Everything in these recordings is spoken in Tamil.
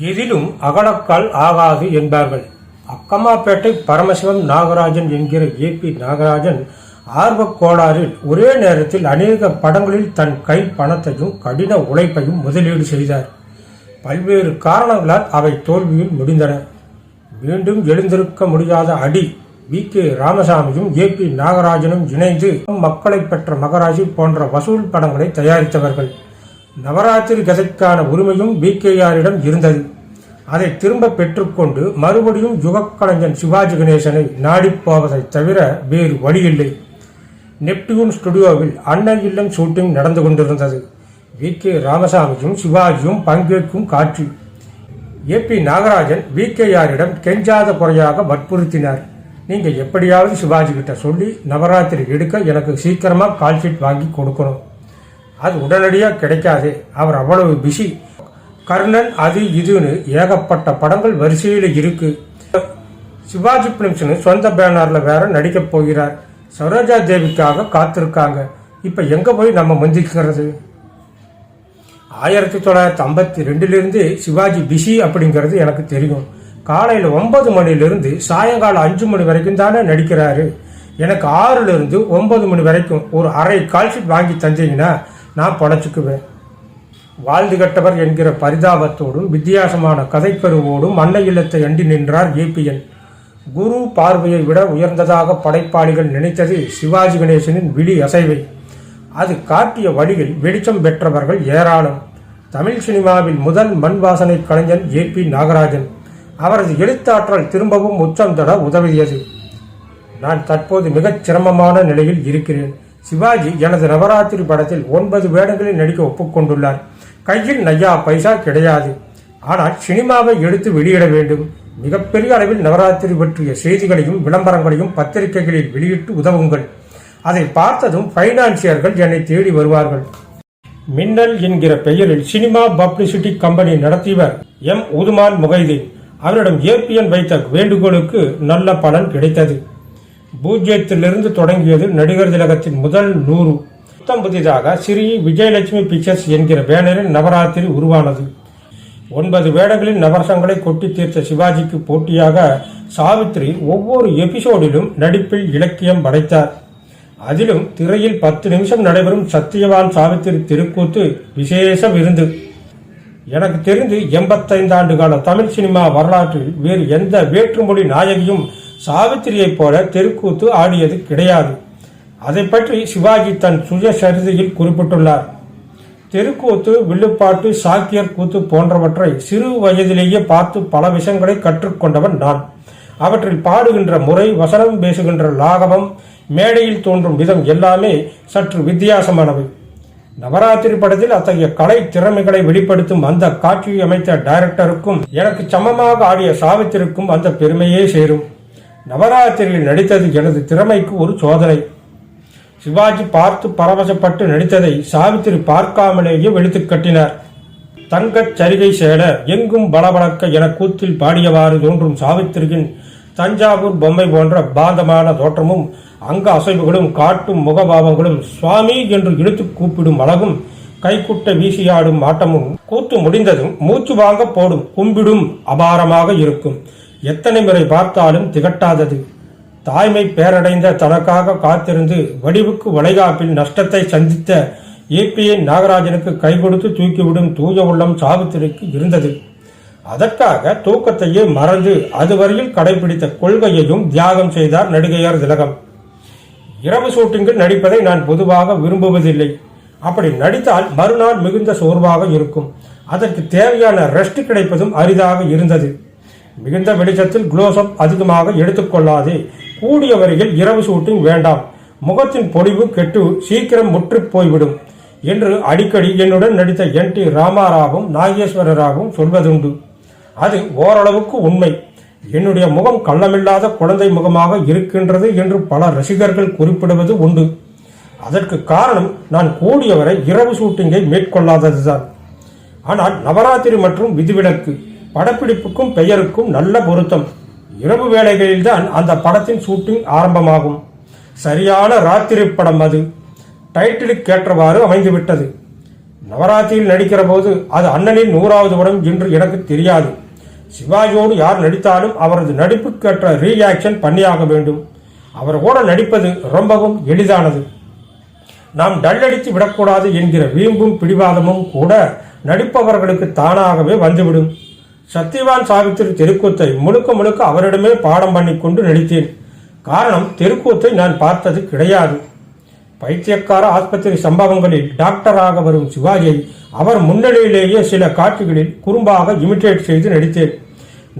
எதிலும் அகலக்கால் ஆகாது என்பார்கள். அக்கம்மாப்பேட்டை பரமசிவம் நாகராஜன் என்கிற ஏபி நாகராஜன் ஆர்வக் கோளாறில் ஒரே நேரத்தில் அநேக படங்களில் தன் கை பணத்தையும் கடின உழைப்பையும் முதலீடு செய்தார். பல்வேறு காரணங்களால் அவை தோல்வியில் முடிந்தன. மீண்டும் எழுந்திருக்க முடியாத அடி வி. கே. ராமசாமியும் ஏ பி நாகராஜனும் இணைந்து மக்களை பெற்ற மகராஜி போன்ற வசூல் படங்களை தயாரித்தவர்கள். நவராத்திரி கதைக்கான உரிமையும் பிகேஆரிடம் இருந்தது. அதை திரும்ப பெற்றுக்கொண்டு மறுபடியும் யுகக்கலைஞன் சிவாஜி கணேசனை நாடிப்போவதை தவிர வேறு வழியில்லை. நெப்டியூன் ஸ்டுடியோவில் அன்னை இல்லம் ஷூட்டிங் நடந்து கொண்டிருந்தது. வி கே ராமசாமியும் சிவாஜியும் பங்கேற்கும் காட்சி. ஏ பி நாகராஜன் விகேஆரிடம் கெஞ்சாத குறையாக வற்புறுத்தினார். நீங்கள் எப்படியாவது சிவாஜி கிட்ட சொல்லி நவராத்திரி எடுக்க எனக்கு சீக்கிரமாக கால் ஷீட் வாங்கி கொடுக்கணும். அது உடனடியாக கிடைக்காது. அவர் அவ்வளவு பிஸி கர்ணன் அது இதுன்னு ஏகப்பட்ட படங்கள் வரிசையில் இருக்கு. சிவாஜி பிலிம்ஸ்னு சொந்த பேனரில் வேற நடிக்கப் போகிறார். சரோஜா தேவிக்காக காத்திருக்காங்க. இப்போ எங்கே போய் நம்ம முந்திக்கிறது? ஆயிரத்தி தொள்ளாயிரத்தி ஐம்பத்தி ரெண்டுலேருந்து சிவாஜி பிஸி அப்படிங்கிறது எனக்கு தெரியும். காலையில் ஒன்பது மணிலிருந்து சாயங்காலம் அஞ்சு மணி வரைக்கும் தானே நடிக்கிறாரு. எனக்கு ஆறுலேருந்து ஒன்பது மணி வரைக்கும் ஒரு அரை கால்ஷீட் வாங்கி தந்தீங்கன்னா நான் பொழைச்சுக்குவேன் வாழ்ந்து கட்டவர் என்கிற பரிதாபத்தோடும் வித்தியாசமான கதைப்பெருவோடும் அன்னை இல்லத்தை அண்டி நின்றார் ஏபிஎன். குரு பார்வையை விட உயர்ந்ததாக படைப்பாளிகள் நினைத்தது சிவாஜி கணேசனின் விழி அசைவை. அது காட்டிய வழியில் வெளிச்சம் பெற்றவர்கள் ஏராளம். தமிழ் சினிமாவில் முதல் மண் வாசனை கலைஞன் ஏ பி நாகராஜன். அவரது எழுத்தாற்றல் திரும்பவும் உச்சம் தொட உதவியது. நான் தற்போது மிகச் சிரமமான நிலையில் இருக்கிறேன். சிவாஜி எனது நவராத்திரி படத்தில் ஒன்பது வேடங்களில் நடிக்க ஒப்புக்கொண்டுள்ளார். கையில் நையா பைசா கிடையாது. ஆனால் சினிமாவை எடுத்து வெளியிட வேண்டும். மிகப்பெரிய அளவில் நவராத்திரி பற்றிய செய்திகளையும் விளம்பரங்களையும் பத்திரிகைகளில் வெளியிட்டு உதவுங்கள். அதை பார்த்ததும் பைனான்சியர்கள் என்னை தேடி வருவார்கள். மின்னல் என்கிற பெயரில் சினிமா பப்ளிசிட்டி கம்பெனி நடத்தியவர் எம். உதுமான் முகைதீன் அவரிடம் ஏபிஎன் வைத்த வேண்டுகோளுக்கு நல்ல பலன் கிடைத்தது. பூஜ்ஜியத்திலிருந்து தொடங்கியது நடிகர் திலகத்தின் முதல் நூறு. புத்தம் புதிதாக ஸ்ரீ விஜயலட்சுமி பிக்சர்ஸ் என்கிற பேனரில் நவராத்திரி உருவானது. ஒன்பது வேடங்களில் நவரசங்களை கொட்டி தீர்த்த சிவாஜிக்கு போட்டியாக சாவித்ரி ஒவ்வொரு எபிசோடிலும் நடிப்பில் இலக்கியம் படைத்தார். அதிலும் திரையில் பத்து நிமிஷம் நடைபெறும் சத்தியவான் சாவித்திரி திருக்கூத்து விசேஷ விருந்து. எனக்கு தெரிந்து எண்பத்தைந்து ஆண்டு கால தமிழ் சினிமா வரலாற்றில் வேறு எந்த வேற்றுமொழி நாயகியும் சாவித்திரியைப் போல தெருக்கூத்து ஆடியது கிடையாது. அதை பற்றி சிவாஜி தன் சுயசரிதையில் குறிப்பிட்டுள்ளார். தெருக்கூத்து வில்லுப்பாட்டு சாக்கியர் கூத்து போன்றவற்றை சிறு வயதிலேயே பார்த்து பல விஷயங்களை கற்றுக்கொண்டவன் நான். அவற்றில் பாடுகின்ற முறை வசனம் பேசுகின்ற லாகவம் மேடையில் தோன்றும் விதம் எல்லாமே சற்று வித்தியாசமானவை. நவராத்திரி படத்தில் அத்தகைய கலை திறமைகளை வெளிப்படுத்தும் அந்த காட்சியை அமைத்த டைரக்டருக்கும் எனக்கு சமமாக ஆடிய சாவித்திற்கும் அந்த பெருமையே சேரும். நவராத்திரியில் நடித்தது எனது திறமைக்கு ஒரு சோதனை. சிவாஜி பார்த்து பரவசப்பட்டு நடித்ததை சாவித்திரி பார்க்காமலேயே வெளுத்து கட்டினார். தங்கச் சரிகை சேட எங்கும் பளபளக்க என கூத்தில் பாடியவாறு தோன்றும் சாவித்திரியின் தஞ்சாவூர் பொம்மை போன்ற பாந்தமான தோற்றமும் அங்க அசைவுகளும் காட்டும் முகபாவங்களும் சுவாமி என்று இழுத்து கூப்பிடும் அழகும் கைக்குட்ட வீசியாடும் ஆட்டமும் கூத்து முடிந்ததும் மூச்சு வாங்க போடும் கும்பிடும் அபாரமாக இருக்கும். எத்தனை முறை பார்த்தாலும் திகட்டாதது. தாய்மை பேரடைந்த தனக்காக காத்திருந்து வடிவுக்கு வளைகாப்பில் நஷ்டத்தை சந்தித்த ஏபிஎன் நாகராஜனுக்கு கை கொடுத்து தூக்கிவிடும் தூய உள்ளம் சாவித்திரிக்கு இருந்தது. அதற்காக தூக்கத்தையே மறந்து அதுவரையில் கடைபிடித்த கொள்கையையும் தியாகம் செய்தார் நடிகையார் திலகம். இரவு ஷூட்டிங்கில் நடிப்பதை நான் பொதுவாக விரும்புவதில்லை. அப்படி நடித்தால் மறுநாள் மிகுந்த சோர்வாக இருக்கும். அதற்கு தேவையான ரெஸ்ட் கிடைப்பதும் அரிதாக இருந்தது. மிகுந்த வெளிச்சத்தில் குளோசப் அதிகமாக எடுத்துக்கொள்ளாதே. கூடிய வரையில் இரவு ஷூட்டிங் வேண்டாம். முகத்தின் பொலிவு கெட்டு சீக்கிரம் முற்று போய்விடும் என்று அடிக்கடி என்னுடன் நடித்த என் டி ராமாராவும் நாகேஸ்வரராகவும் சொல்வதுண்டு. அது ஓரளவுக்கு உண்மை. என்னுடைய முகம் கள்ளமில்லாத குழந்தை முகமாக இருக்கின்றது என்று பல ரசிகர்கள் குறிப்பிடுவது உண்டு. அதற்கு காரணம் நான் கூடியவரை இரவு ஷூட்டிங்கை மேற்கொள்ளாததுதான். ஆனால் நவராத்திரி மற்றும் விதிவிலக்கு படப்பிடிப்புக்கும் பெயருக்கும் நல்ல பொருத்தம். இரவு வேளைகளில்தான் அந்த படத்தின் ஷூட்டிங் ஆரம்பமாகும். சரியான ராத்திரி படம் அது. டைட்டிலுக்கு ஏற்றவாறு அமைந்துவிட்டது. நவராத்திரியில் நடிக்கிற போது அது அண்ணனின் நூறாவது படம் என்று எனக்கு தெரியாது. சிவாஜியோடு யார் நடித்தாலும் அவரது நடிப்புக்கேற்ற ரீஆக்ஷன் பண்ணியாக வேண்டும். அவர் கூட நடிப்பது ரொம்பவும் எளிதானது. நாம் டல்லடித்து விடக்கூடாது என்கிற வீம்பும் பிடிவாதமும் கூட நடிப்பவர்களுக்கு தானாகவே வந்துவிடும். சத்தியவான் சாவித்திரி தெருக்கூத்தை முழுக்க முழுக்க அவரிடமே பாடம் பண்ணி கொண்டு நடித்தேன். காரணம் தெருக்கூத்தை நான் பார்த்தது கிடையாது. பைத்தியக்கார ஆஸ்பத்திரி சம்பவங்களில் டாக்டராக வரும் சிவாஜியை அவர் முன்னிலையிலேயே சில காட்சிகளில் குறும்பாக இமிட்டேட் செய்து நடித்தேன்.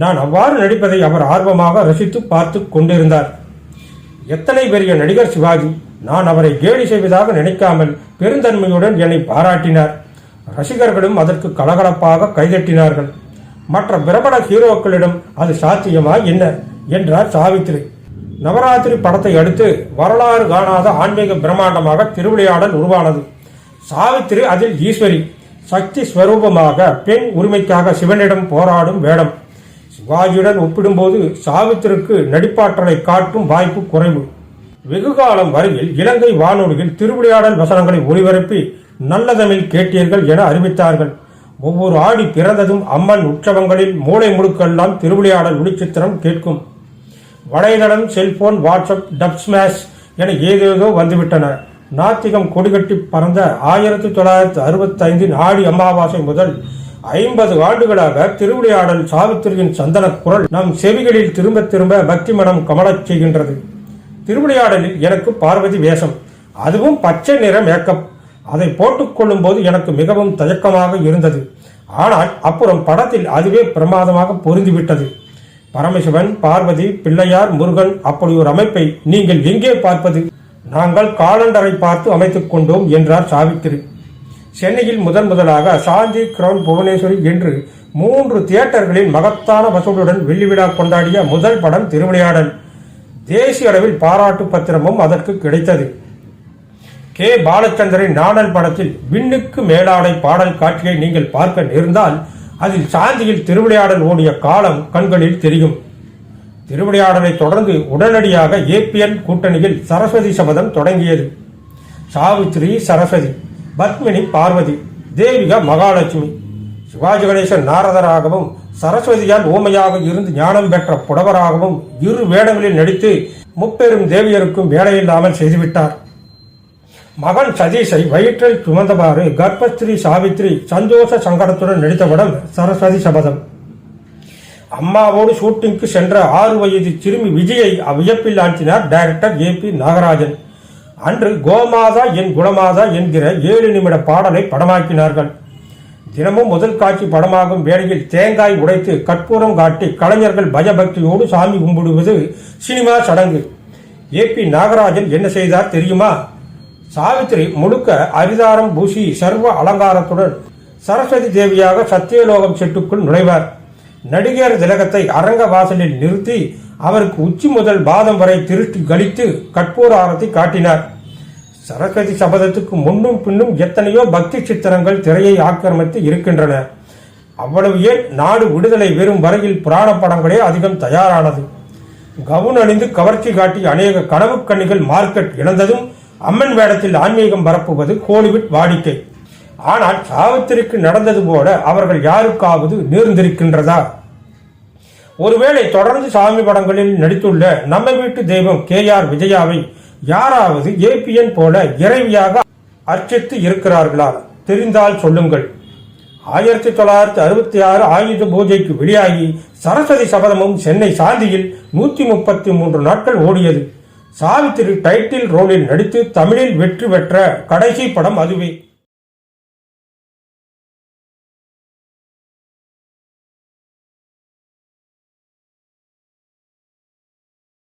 நான் அவ்வாறு நடிப்பதை அவர் ஆர்வமாக ரசித்து பார்த்து கொண்டிருந்தார். எத்தனை பெரிய நடிகர் சிவாஜி! நான் அவரை கேலி செய்வதாக நினைக்காமல் பெருந்தன்மையுடன் என்னை பாராட்டினார். ரசிகர்களும் அதற்கு கலகலப்பாக கைதட்டினார்கள். மற்ற பிரபல ஹீரோக்களிடம் அது சாத்தியமா என்ன என்றார் சாவித்திரி. நவராத்திரி படத்தை அடுத்து வரலாறு காணாத ஆன்மீக பிரம்மாண்டமாக திருவிளையாடல் உருவானது. சாவித்திரி அதில் ஈஸ்வரி சக்தி ஸ்வரூபமாக பெண் உரிமைக்காக சிவனிடம் போராடும் வேடம். சிவாஜியுடன் ஒப்பிடும்போது சாவித்திற்கு நடிப்பாற்றலை காட்டும் வாய்ப்பு குறைவு. வெகுகாலம் வரையில் இலங்கை வானொலியில் திருவிளையாடல் வசனங்களை ஒளிபரப்பி நல்ல தமிழ் கேட்டீர்கள் என அறிவித்தார்கள். ஒவ்வொரு ஆடி பிறந்ததும் அம்மன் உற்சவங்களில் மூளை முழுக்கெல்லாம் திருவிளையாடல் ஒளிச்சித்திரம் கேட்கும். வலைதளம் செல்போன் வாட்ஸ்அப் டப் ஸ்மாஷ் என ஏதேதோ வந்துவிட்டன. நாத்திகம் கொடிகட்டி பறந்த ஆயிரத்தி தொள்ளாயிரத்தி அறுபத்தைந்தின் ஆடி அமாவாசை முதல் ஐம்பது ஆண்டுகளாக திருவிளையாடல் சாவித்திரியின் சந்தன குரல் நம் செவிகளில் திரும்ப திரும்ப பக்தி மனம் கமலச் செய்கின்றது. திருவிளையாடலில் எனக்கு பார்வதி வேஷம். அதுவும் பச்சை நிற மேக்கப் அதை போட்டுக்கொள்ளும் போது எனக்கு மிகவும் தயக்கமாக இருந்தது. ஆனால் அப்புறம் படத்தில் அதுவே பிரமாதமாக பொருந்திவிட்டது. பரமசிவன் பார்வதி பிள்ளையார் முருகன் அப்படி ஒரு அமைப்பை நீங்கள் எங்கே பார்ப்பது? நாங்கள் காலண்டரை பார்த்து அமைத்துக் கொண்டோம் என்றார் சாவித்திரி. சென்னையில் முதன் முதலாக சாந்தி கிரவுன் புவனேஸ்வரி என்று மூன்று தியேட்டர்களில் மகத்தான வசூலுடன் வெள்ளி விழா கொண்டாடிய முதல் படம் திருவிளையாடல் தேசிய அளவில் பாராட்டு பத்திரமும் அதற்கு கிடைத்தது. கே. பாலச்சந்தரின் நாடல் படத்தில் விண்ணுக்கு மேலாடை பாடல் காட்சியை நீங்கள் பார்க்க நேர்ந்தால் அதில் சாந்தியில் திருவிளையாடல் ஓடிய காலம் கண்களில் தெரியும். திருவிளையாடலை தொடர்ந்து உடனடியாக ஏபிஎன் கூட்டணியில் சரஸ்வதி சபதம் தொடங்கியது. சாவித்ரி சரஸ்வதி பத்மினி பார்வதி தேவிகா மகாலட்சுமி. சிவாஜி கணேசன் நாரதராகவும் சரஸ்வதியால் ஓமையாக இருந்து ஞானம் பெற்ற புடவராகவும் இரு வேடங்களில் நடித்து முப்பெரும் தேவியருக்கும் வேலையில்லாமல் செய்துவிட்டார். மகன் சதீஷை வயிற்றில் சுமந்தவாறு கர்ப்பஸ்திரீ சாவித்ரி சந்தோஷ சங்கடத்துடன் நடித்த படம் சரஸ்வதி சபதம். அம்மாவோடு ஷூட்டிங்க்கு சென்ற ஆறு வயது சிறுமி விஜயை வியப்பில் ஆற்றினார் டைரக்டர் ஏ பி நாகராஜன். அன்று கோமாதா என் குணமாதா என்கிற ஏழு நிமிட பாடலை படமாக்கினார்கள். தினமும் முதல் காட்சி படமாகும் வேளையில் தேங்காய் உடைத்து கற்பூரம் காட்டி கலைஞர்கள் பயபக்தியோடு சாமி கும்பிடுவது சினிமா சடங்கு. ஏ பி நாகராஜன் என்ன செய்தார் தெரியுமா? சாவித்திரி முழுக்க அரிதாரம் பூசி சர்வ அலங்காரத்துடன் சரஸ்வதி தேவியாக சத்தியலோகம் செட்டுக்குள் நுழைவார். நடிகர் திலகத்தை அரங்க வாசலில் நிறுத்தி அவருக்கு உச்சி முதல் பாதம் வரை திருஷ்டி கழித்து கற்பூர ஆரத்தை காட்டினார். சரஸ்வதி சபதத்துக்கு முன்னும் பின்னும் எத்தனையோ பக்தி சித்திரங்கள் திரையை ஆக்கிரமித்து இருக்கின்றன. அவ்வளவு ஏன் நாடு விடுதலை வெறும் வரையில் புராண படங்களே அதிகம் தயாரானது. கவுன் அணிந்து கவர்ச்சி காட்டி அநேக கனவு கண்ணிகள் மார்க்கெட் இழந்ததும் அம்மன் வேடத்தில் ஆன்மீகம் பரப்புவது கோலிவுட் வாடிக்கை. ஆனால் சாவித்திரிக்கு நடந்தது போல அவர்கள் யாருக்காவது நேர்ந்திருக்கின்றதா? ஒருவேளை தொடர்ந்து சாமி படங்களில் நடித்துள்ள நம்ம வீட்டு தெய்வம் கே ஆர் விஜயாவை யாராவது ஏபிஎன் போல இறைவியாக அர்ச்சித்து இருக்கிறார்களா? தெரிந்தால் சொல்லுங்கள். ஆயிரத்தி தொள்ளாயிரத்தி அறுபத்தி ஆறு ஆயுத பூஜைக்கு வெளியாகி சரஸ்வதி சபதமும் சென்னை சாந்தியில் நூத்தி முப்பத்தி மூன்று நாட்கள் ஓடியது. சாவித்திரி டைட்டில் ரோலில் நடித்து தமிழில் வெற்றி பெற்ற கடைசி படம் அதுவே.